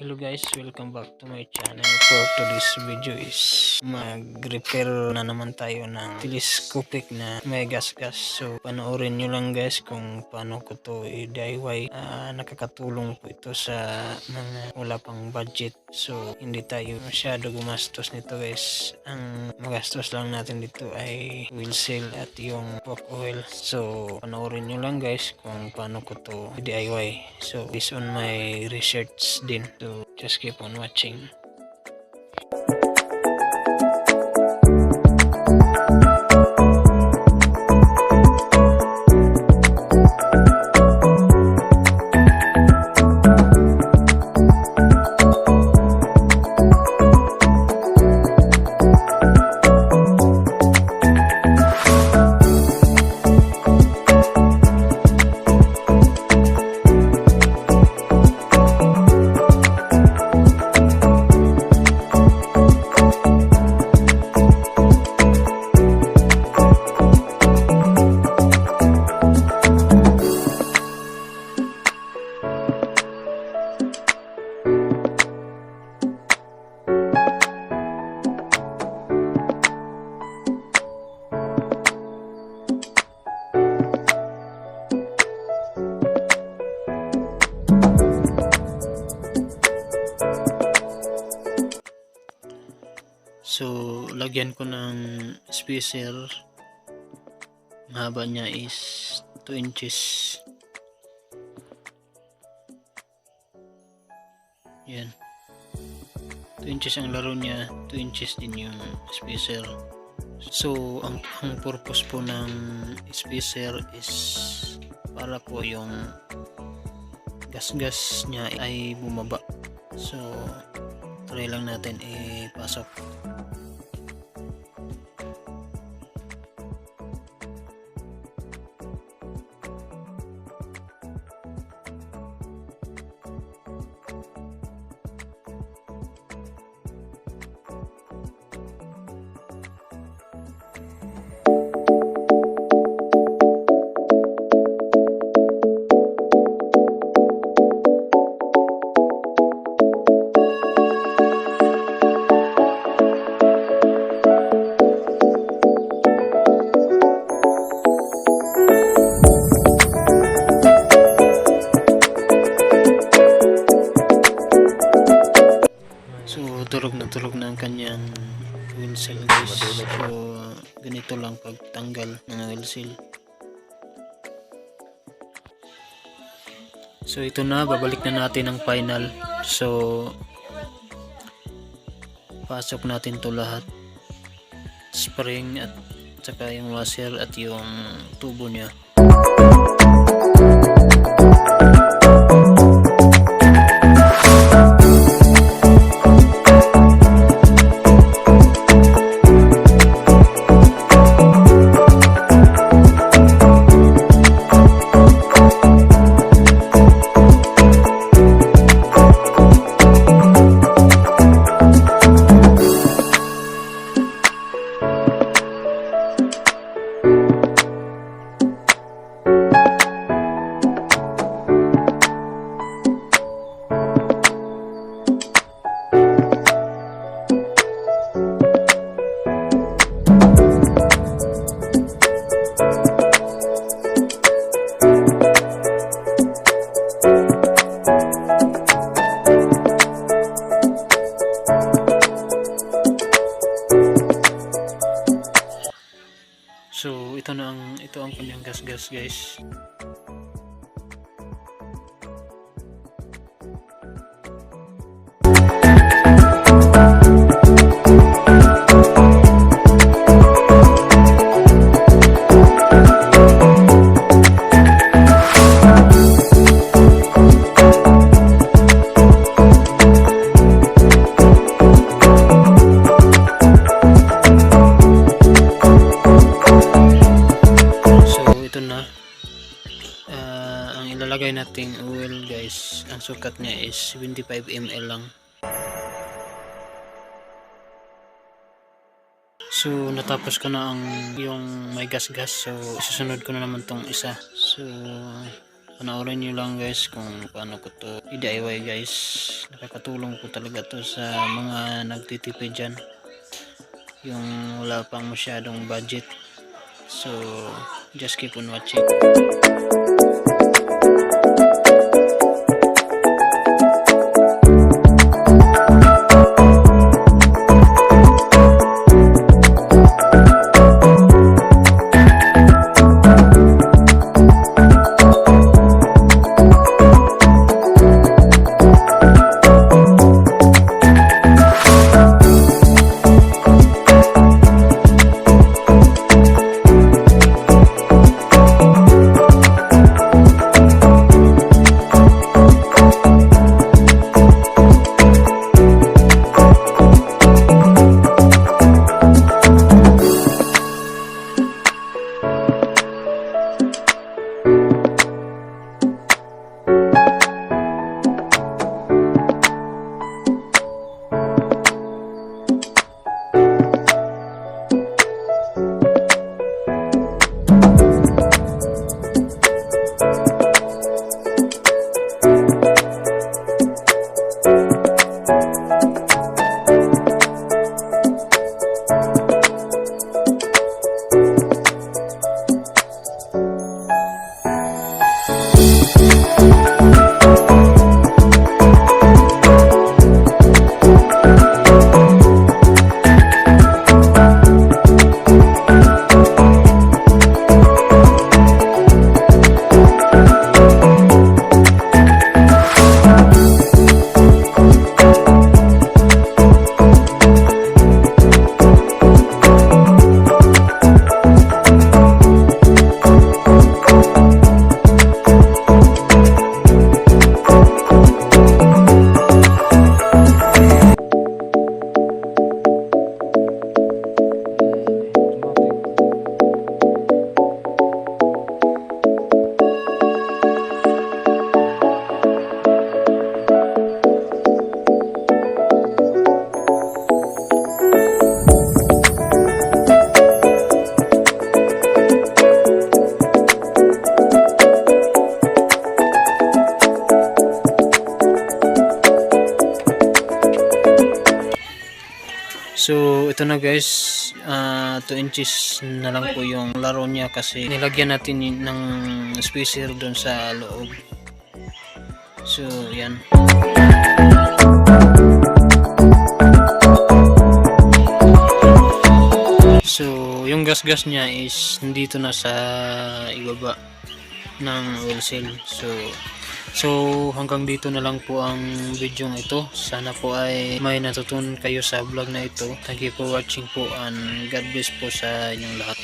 Hello guys, welcome back to my channel. For today's video is mag-repair na naman tayo ng telescopic na may gas-gas. So panoorin nyo lang guys kung paano ko to i-DIY. Ah, nakakatulong po ito sa mga wala pang budget. So hindi tayo masyado gumastos nito guys. Ang magastos lang natin dito ay wheel seal at yung pork oil. So panoorin nyo lang guys kung paano ko to i-DIY. So based on my research din. So just keep on watching. So, lagyan ko ng spacer. Ang haba niya is 2 inches. Yan. 2 inches ang laro niya, 2 inches din yung spacer. So, ang, ang purpose po ng spacer is para po yung gas-gas niya ay bumaba. So, try lang natin ipasok. So, tulog na ang kanyang wheel guys. So, ganito lang pagtanggal ng wheel seal. So, ito na. Babalik na natin ang final. So, pasok natin to lahat. Spring at saka yung washer at yung tubo niya. So, ito na ang ito ang kanyang gas-gas, guys. Ang ilalagay nating oil, guys, ang sukat niya is 75 ml lang. So, natapos ko na ang yung may gas-gas. So, isusunod ko na naman tong isa. So, panoorin nyo lang guys kung paano ko to i-DIY guys nakakatulong po talaga to sa mga nagtitipid dyan yung wala pang masyadong budget so just keep on watching So, ito na guys, 2 inches na lang po yung laro niya kasi nilagyan natin ng spacer doon sa loob. So, yan. So, yung gas-gas niya is dito na sa ibaba ng oil seal. So, so hanggang dito na lang po ang video ito. Sana po ay may natutunan kayo sa vlog na ito. Thank you for watching po and God bless po sa inyong lahat.